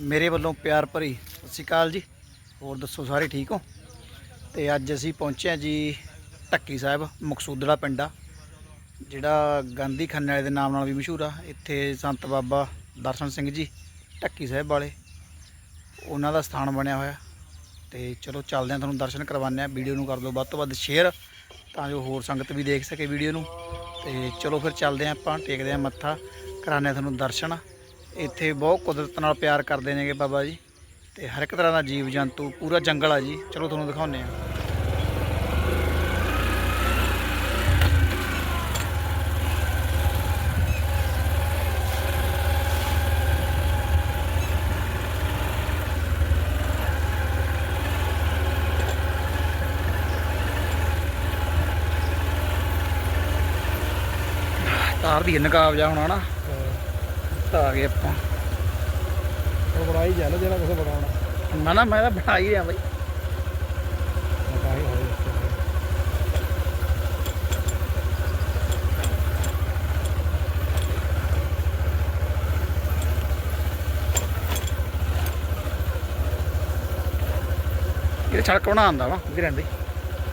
ਮੇਰੇ ਵੱਲੋਂ ਪਿਆਰ ਭਰੀ ਸਤਿ ਸ਼੍ਰੀ ਅਕਾਲ ਜੀ। ਹੋਰ ਦੱਸੋ ਸਾਰੇ ਠੀਕ ਹੋ? ਤੇ ਅੱਜ ਅਸੀਂ ਪਹੁੰਚੇ ਹਾਂ ਜੀ ਢੱਕੀ ਸਾਹਿਬ ਮਕਸੂਦੜਾ ਪਿੰਡਾ ਜਿਹੜਾ ਗਾਂਧੀ ਖੰਨੇ ਵਾਲੇ ਦੇ ਨਾਮ ਨਾਲ ਵੀ ਮਸ਼ਹੂਰ ਆ। ਇੱਥੇ ਸੰਤ ਬਾਬਾ ਦਰਸ਼ਨ ਸਿੰਘ ਜੀ ਢੱਕੀ ਸਾਹਿਬ ਵਾਲੇ। ਉਹਨਾਂ ਦਾ ਸਥਾਨ ਬਣਿਆ ਹੋਇਆ। ਤੇ ਚਲੋ ਚੱਲਦੇ ਹਾਂ ਤੁਹਾਨੂੰ ਦਰਸ਼ਨ ਕਰਵਾਉਂਦੇ ਹਾਂ। ਵੀਡੀਓ ਨੂੰ ਕਰ ਦਿਓ ਵੱਧ ਤੋਂ ਵੱਧ ਸ਼ੇਅਰ ਤਾਂ ਜੋ ਹੋਰ ਸੰਗਤ ਵੀ ਦੇਖ ਸਕੇ ਵੀਡੀਓ ਨੂੰ। ਤੇ ਚਲੋ ਫਿਰ ਚੱਲਦੇ ਹਾਂ ਆਪਾਂ, ਟੇਕਦੇ ਹਾਂ ਮੱਥਾ। ਕਰਾਉਂਦੇ ਹਾਂ ਤੁਹਾਨੂੰ ਦਰਸ਼ਨ। ਇੱਥੇ ਬਹੁਤ ਕੁਦਰਤ ਨਾਲ ਪਿਆਰ ਕਰਦੇ ਨੇਗੇ ਬਾਬਾ ਜੀ ਤੇ ਹਰ ਇੱਕ ਤਰ੍ਹਾਂ ਦਾ ਜੀਵ ਜੰਤੂ, ਪੂਰਾ ਜੰਗਲ ਆ ਜੀ। ਚਲੋ ਤੁਹਾਨੂੰ ਦਿਖਾਉਂਦੇ ਹਾਂ। ਤਾਰ ਦੀ ਨਕਾਬ ਜਾ ਹੋਣਾ ਨਾ। ਆ ਗਏ ਆਪਾਂ। ਉਹ ਬਣਾਈ ਜਾ ਜਿਹੜਾ ਕੁਝ ਬਣਾਉਣਾ। ਨਾ ਨਾ ਮੈਂ ਤਾਂ ਬਣਾ ਹੀ ਰਿਹਾ ਬਾਈ। ਮਕਾਈ ਹੋਏ ਇਹ ਸੜਕ ਬਣਾਉਂਦਾ ਵਾ ਵੀ ਰਹਿੰਦੇ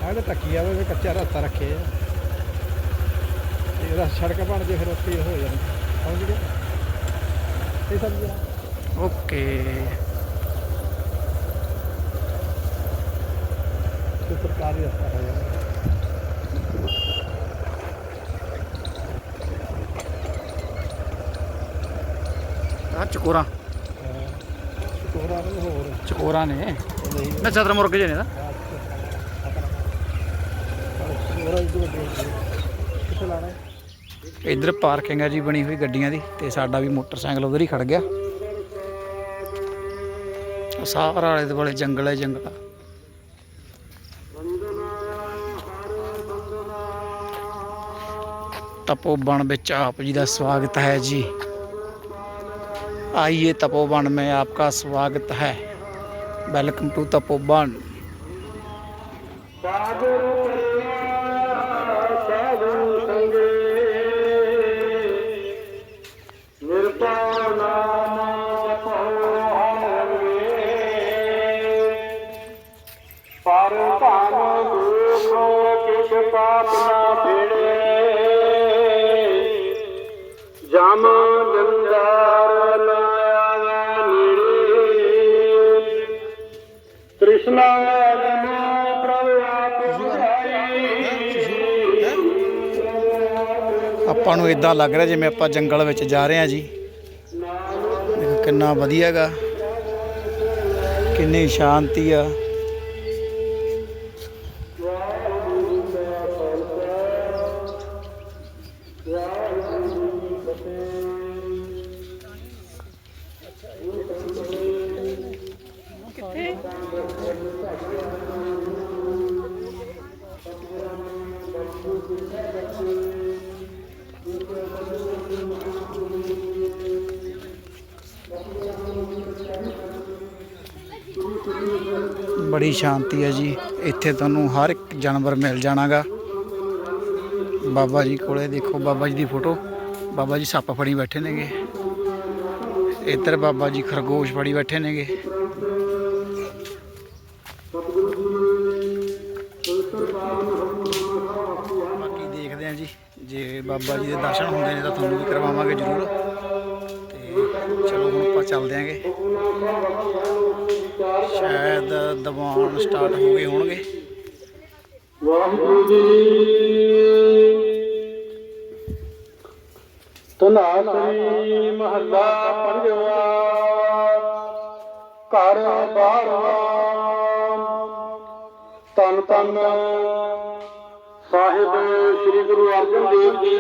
ਆਹ ਤਾਂ ਟੱਕੀ ਆਵੇ ਕੱਚਾ ਰਸਤਾ ਰੱਖੇ ਆ ਇਹਦਾ ਸੜਕ ਬਣ ਜੇ ਫਿਰ ਉੱਥੇ ਹੀ ਹੋ ਜਾਣੀ ਸਮਝ ਗਏ? ਇਹ ਸਭ ਓਕੇ ਤੇ ਸਰਕਾਰੀ ਰਸਤਾ ਹੋ ਆ ਚਕੋਰਾ ਕੋਰਾ ਨੂੰ ਹੋਰ ਚਕੋਰਾ। ਨੇ ਨਹੀਂ ਨਾ ਚਤਰ ਮੁਰਗ ਜੇ ਨੇ ਨਾ ਕੋਰਾ ਇੱਕ ਵੱਡੇ ਕਿੱਥੇ ਲਾਣਾ? ਇੱਧਰ ਪਾਰਕਿੰਗ ਆ ਜੀ ਬਣੀ ਹੋਈ ਗੱਡੀਆਂ ਦੀ ਤੇ ਸਾਡਾ ਵੀ ਮੋਟਰਸਾਈਕਲ ਉਧਰ ਹੀ ਖੜ ਗਿਆ ਆਹ ਸਾਰਾ ਆਲੇ ਦੁਆਲੇ ਜੰਗਲ ਹੈ ਜੰਗਲ तपोवन ਵਿੱਚ ਆਪ ਜੀ ਦਾ ਸਵਾਗਤ ਹੈ ਜੀ आइए तपोवन में आपका स्वागत है वेलकम टू तपोवन ਆਪਾਂ ਨੂੰ ਇਦਾਂ ਲੱਗ ਰਿਹਾ ਜਿਵੇਂ ਆਪਾਂ ਜੰਗਲ ਵਿੱਚ ਜਾ ਰਹੇ ਹਾਂ ਜੀ। ਦੇਖੋ ਕਿੰਨਾ ਵਧੀਆਗਾ ਕਿੰਨੀ ਸ਼ਾਂਤੀ ਆ। ਬੜੀ ਸ਼ਾਂਤੀ ਹੈ ਜੀ। ਇੱਥੇ ਤੁਹਾਨੂੰ ਹਰ ਇੱਕ ਜਾਨਵਰ ਮਿਲ ਜਾਣਾਗਾ। ਬਾਬਾ ਜੀ ਕੋਲੇ ਦੇਖੋ, ਬਾਬਾ ਜੀ ਦੀ ਫੋਟੋ। ਬਾਬਾ ਜੀ ਸੱਪ ਫੜੀ ਬੈਠੇ ਨੇਗੇ। ਇੱਧਰ ਬਾਬਾ ਜੀ ਖਰਗੋਸ਼ ਫੜੀ ਬੈਠੇ ਨੇਗੇ। ਬਾਕੀ ਦੇਖਦੇ ਆ ਜੀ। ਜੇ ਬਾਬਾ ਜੀ ਦੇ ਦਰਸ਼ਨ ਹੁੰਦੇ ਨੇ ਤਾਂ ਤੁਹਾਨੂੰ ਵੀ ਕਰਵਾਵਾਂਗੇ ਜ਼ਰੂਰ। ਤੇ ਚਲੋ ਹੁਣ ਆਪਾਂ ਚੱਲਦੇ ਆਂਗੇ। ਸ਼ਾਇਦ ਦਬਾਉਣ ਸਟਾਰਟ ਹੋ ਗਏ ਹੋਣਗੇ। ਵਾਹਿਗੁਰੂ ਜੀ ਤਨਾਸਰੀ ਮਹੱਲਾ ਪੰਜਵਾ, ਘਰ ਬਾਰਵਾ ਤਨ ਤਨ ਸਾਹਿਬ ਸ੍ਰੀ ਗੁਰੂ ਅਰਜਨ ਦੇਵ ਜੀ,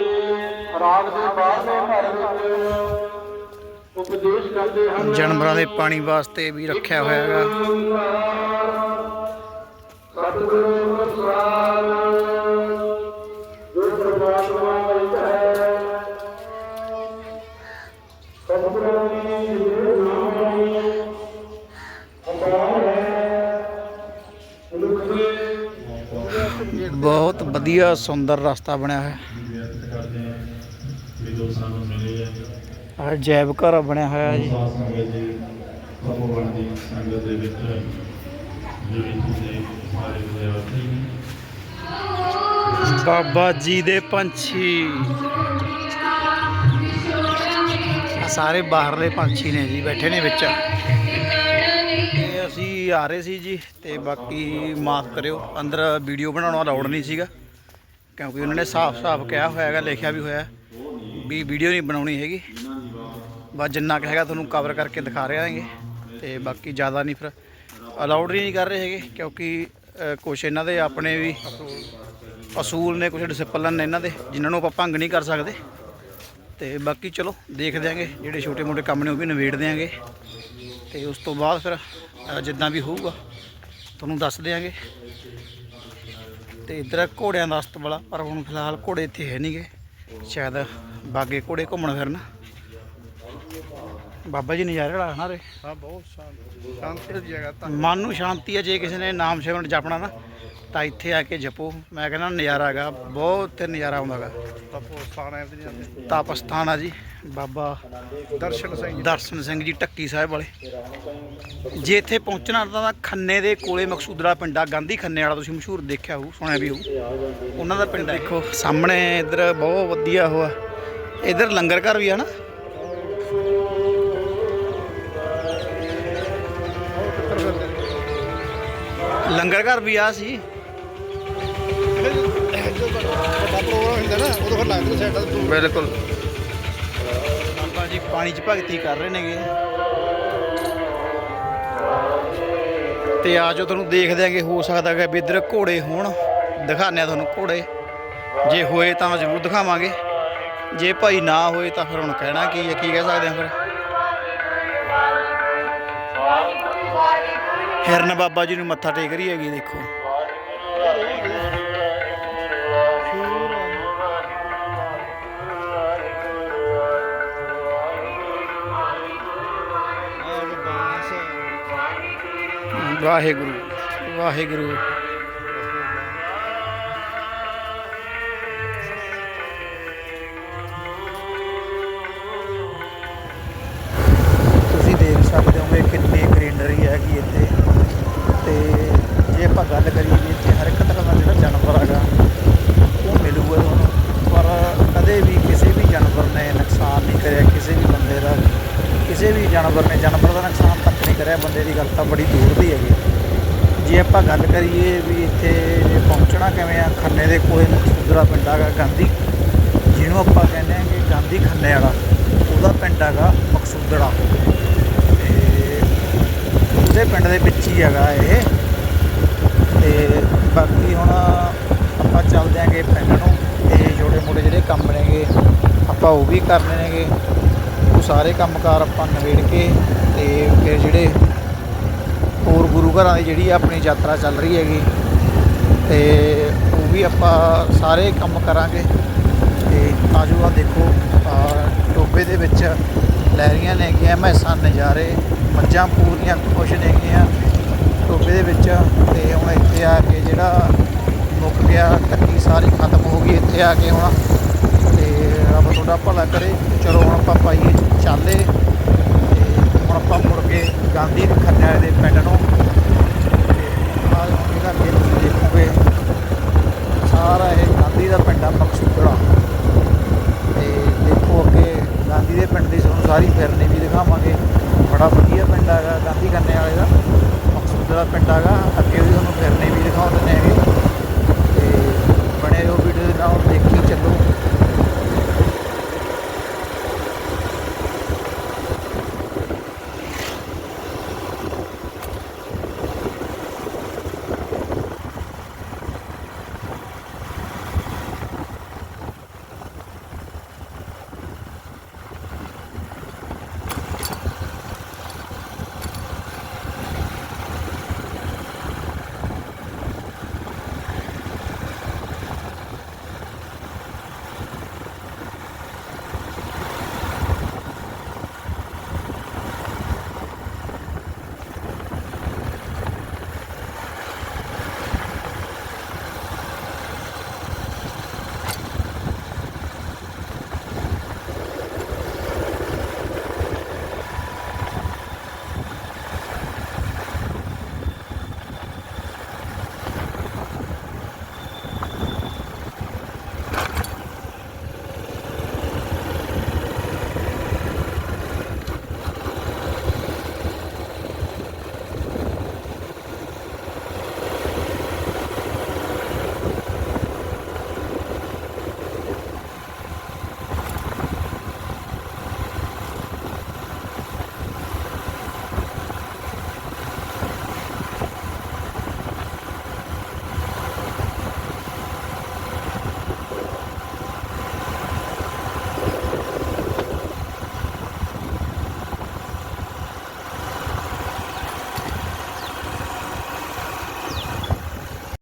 ਰਾਗ ਦੇ ਬਾਰਵੇਂ ਘਰ ਵਿੱਚ। ਉਪਦੇਸ਼ ਕਰਦੇ ਹਨ। ਜਾਨਵਰਾਂ ਦੇ ਪਾਣੀ ਵਾਸਤੇ ਵੀ ਰੱਖਿਆ ਹੋਇਆ ਹੈਗਾ। ਸਤਿਗੁਰੂ ਪ੍ਰਸਾਦ ਗੁਰ ਪ੍ਰਮਾਤਮਾ ਵਿੱਚ ਹੈ ਸਤਿਗੁਰੂ ਜੀ ਦੇ ਨਾਮ ਅਪਾਰ ਹੈ। ਮਨੁੱਖ ਦੇ ਬਹੁਤ ਵਧੀਆ ਸੁੰਦਰ ਰਸਤਾ ਬਣਿਆ ਹੋਇਆ ਬੇਨਤੀ ਕਰਦੇ ਹਾਂ ਵੀ ਜੋ ਸਾਨੂੰ ਮਿਲੇ ਆ ਆਹ ਜੈਵ ਘਰ ਬਣਿਆ ਹੋਇਆ ਜੀ। ਸਾਧ ਸੰਗਤ ਜੀ ਤਪੋਵਨ ਦੀ ਸੰਗਤ ਦੇ ਵਿੱਚ ਜਿਹੜੇ ਤੁਸੀਂ ਸਾਰੇ ਵਿਦਿਆਰਥੀ ਨੇ। ਬਾਬਾ ਜੀ ਦੇ ਪੰਛੀ। ਸਾਰੇ ਬਾਹਰਲੇ ਪੰਛੀ ਨੇ ਜੀ ਬੈਠੇ ਨੇ ਵਿੱਚ। ਤੇ ਅਸੀਂ ਆ ਰਹੇ ਸੀ ਜੀ ਤੇ ਬਾਕੀ ਮਾਫ ਕਰਿਓ ਅੰਦਰ ਵੀਡੀਓ ਬਣਾਉਣਾ ਅਲਾਉਡ ਨਹੀਂ ਸੀਗਾ। ਕਿਉਂਕਿ ਉਹਨਾਂ ਨੇ ਸਾਫ਼-ਸਾਫ਼ ਕਿਹਾ ਹੋਇਆ ਹੈਗਾ ਲਿਖਿਆ ਵੀ ਹੋਇਆ ਵੀ ਵੀਡੀਓ ਨਹੀਂ ਬਣਾਉਣੀ ਹੈਗੀ। ਬਸ ਜਿੰਨਾ ਕੁ ਹੈਗਾ ਤੁਹਾਨੂੰ ਕਵਰ ਕਰਕੇ ਦਿਖਾ ਰਹੇ ਹਾਂਗੇ। ਤੇ ਬਾਕੀ ਜ਼ਿਆਦਾ ਨਹੀਂ ਫਿਰ ਅਲਾਉਡ ਹੀ ਨਹੀਂ ਕਰ ਰਹੇ ਹੈਗੇ ਕਿਉਂਕਿ ਅ, ਕੁਛ ਇਹਨਾਂ ਦੇ ਆਪਣੇ ਵੀ ਅਸੂਲ ਨੇ ਕੁਝ ਡਿਸਪਲਨ ਨੇ ਇਹਨਾਂ ਦੇ ਜਿਨ੍ਹਾਂ ਨੂੰ ਆਪਾਂ ਭੰਗ ਨਹੀਂ ਕਰ ਸਕਦੇ। ਤੇ ਬਾਕੀ ਚਲੋ ਦੇਖ ਦਿਆਂਗੇ ਜਿਹੜੇ ਛੋਟੇ ਮੋਟੇ ਕੰਮ ਨੇ ਉਹ ਵੀ ਨਿਬੇੜ ਦਿਆਂਗੇ। ਤੇ ਉਸ ਤੋਂ ਬਾਅਦ ਫਿਰ ਜਿੱਦਾਂ ਵੀ ਹੋਊਗਾ ਤੁਹਾਨੂੰ ਦੱਸ ਦਿਆਂਗੇ। ਤੇ ਇਧਰ ਘੋੜਿਆਂ ਦਾ ਅਸਤਬਲਾ ਪਰ ਹੁਣ ਫਿਲਹਾਲ ਘੋੜੇ ਇੱਥੇ ਹੈ ਨਹੀਂਗੇ ਸ਼ਾਇਦ ਬਾਗੇ ਘੋੜੇ ਘੁੰਮਣ ਫਿਰਨ। ਬਾਬਾ ਜੀ ਨਜ਼ਾਰੇ ਵਾਲਾ ਨਾ ਰੇ। ਹਾਂ ਬਹੁਤ ਸ਼ਾਂਤ ਸ਼ਾਂਤੀ ਦੀ ਜਗ੍ਹਾ ਤਾਂ। ਮਨ ਨੂੰ ਸ਼ਾਂਤੀ ਹੈ ਜੇ ਕਿਸੇ ਨੇ ਨਾਮ ਸਿਮਰਨ ਜਪਣਾ ਨਾ ਤਾਂ ਇੱਥੇ ਆ ਕੇ ਜਪੋ। ਮੈਂ ਕਹਿੰਦਾ ਨਜ਼ਾਰਾ ਹੈਗਾ ਬਹੁਤ ਨਜ਼ਾਰਾ ਹੈ ਤੇ ਜਾਂਦੇ। ਤਪ ਸਥਾਨ ਆ ਜੀ ਬਾਬਾ ਦਰਸ਼ਨ ਸਿੰਘ ਦਰਸ਼ਨ ਸਿੰਘ ਜੀ ਟੱਕੀ ਸਾਹਿਬ ਵਾਲੇ। ਜੇ ਇੱਥੇ ਪਹੁੰਚਣਾ ਤਾਂ ਖੰਨੇ ਦੇ ਕੋਲੇ ਮਕਸੂਦਰਾ ਪਿੰਡਾ ਗਾਂਧੀ ਖੰਨੇ ਵਾਲਾ ਤੁਸੀਂ ਮਸ਼ਹੂਰ ਦੇਖਿਆ ਹੋਊ ਸੁਣਿਆ ਵੀ ਹੋਊ। ਉਹਨਾਂ ਦਾ ਪਿੰਡ ਦੇਖੋ ਸਾਹਮਣੇ ਇੱਧਰ ਬਹੁਤ ਵਧੀਆ ਹੋਆ ਇੱਧਰ ਲੰਗਰ ਘਰ ਵੀ ਆ ਨਾ। ਲੰਗਰ ਘਰ ਵੀ ਆ ਸੀ। ਬਿਲਕੁਲ। ਬਾਬਾ ਜੀ ਪਾਣੀ 'ਚ ਭਗਤੀ ਕਰ ਰਹੇ ਨੇਗੇ। ਤੇ ਆ ਜੋ ਤੁਹਾਨੂੰ ਦੇਖਦੇ ਆਂਗੇ, ਹੋ ਸਕਦਾ ਕਿ ਵੀ ਇੱਧਰ ਘੋੜੇ ਹੋਣ। ਦਿਖਾਉਂਦੇ ਆ ਤੁਹਾਨੂੰ ਘੋੜੇ। ਜੇ ਹੋਏ ਤਾਂ ਜ਼ਰੂਰ ਦਿਖਾਵਾਂਗੇ। ਜੇ ਭਾਈ ਨਾ ਹੋਏ ਤਾਂ ਫਿਰ ਹੁਣ ਕਹਿਣਾ ਕੀ ਹੈ, ਕੀ ਕਹਿ ਸਕਦੇ ਆ ਫਿਰ? ਹਿਰਨ ਬਾਬਾ ਜੀ ਨੂੰ ਮੱਥਾ ਟੇਕ ਰਹੀ ਹੈਗੀ ਦੇਖੋ। ਵਾਹਿਗੁਰੂ। ਵਾਹਿਗੁਰੂ। ਜੇ ਆਪਾਂ ਗੱਲ ਕਰੀਏ ਵੀ ਇੱਥੇ ਪਹੁੰਚਣਾ ਕਿਵੇਂ ਆ? ਖੰਨੇ ਦੇ ਕੋਲੇ ਮਕਸੂਦਰਾ ਪਿੰਡ ਹੈਗਾ ਗਾਂਧੀ। ਜਿਹਨੂੰ ਆਪਾਂ ਕਹਿੰਦੇ ਆ ਕਿ ਗਾਂਧੀ ਖੰਨੇ ਵਾਲਾ। ਉਹਦਾ ਪਿੰਡ ਹੈਗਾ ਮਕਸੂਦੜਾ। ਤੇ ਉਹਦੇ ਪਿੰਡ ਦੇ ਵਿੱਚ ਹੀ ਹੈਗਾ ਇਹ। ਤੇ ਬਾਕੀ ਹੁਣ ਆਪਾਂ ਚੱਲਦੇ ਆਂਗੇ ਪਿੰਡ ਨੂੰ। ਤੇ ਛੋਟੇ ਮੋਟੇ ਜਿਹੜੇ ਕੰਮ ਨੇਗੇ, ਆਪਾਂ ਉਹ ਵੀ ਕਰਨੇ ਨੇਗੇ। ਉਹ ਸਾਰੇ ਕੰਮਕਾਰ ਆਪਾਂ ਨਵੇੜ ਕੇ ਤੇ ਫਿਰ ਜਿਹੜੇ ਘਰਾਂ ਦੀ ਜਿਹੜੀ ਆਪਣੀ ਯਾਤਰਾ ਚੱਲ ਰਹੀ ਹੈਗੀ ਤੇ ਉਹ ਵੀ ਆਪਾਂ ਸਾਰੇ ਕੰਮ ਕਰਾਂਗੇ। ਤੇ ਆਜੋ ਆ ਦੇਖੋ ਆਹ ਟੋਬੇ ਦੇ ਵਿੱਚ ਲਹਿਰੀਆਂ ਨੇਗੀਆਂ ਮੈਸਾਂ, ਨਜ਼ਾਰੇ, ਮੱਝਾਂ ਪੂਰੀਆਂ, ਖੁਸ਼ ਨੇਗੀਆਂ ਟੋਬੇ ਦੇ ਵਿੱਚ। ਤੇ ਹੁਣ ਇੱਥੇ ਆ ਕੇ ਜਿਹੜਾ ਮੁੱਕ ਗਿਆ ਟੱਕੀ ਸਾਰੀ ਖਤਮ ਹੋ ਗਈ ਇੱਥੇ ਆ ਕੇ ਹੁਣ। ਤੇ ਰੱਬ ਤੁਹਾਡਾ ਭਲਾ ਕਰੇ। ਚਲੋ ਹੁਣ ਆਪਾਂ ਪਾਈਏ ਚਾਲੇ। ਤੇ ਹੁਣ ਆਪਾਂ ਮੁੜ ਕੇ ਗਾਂਧੀ ਖੰਨੇ ਦੇ ਪਿੰਡ ਨੂੰ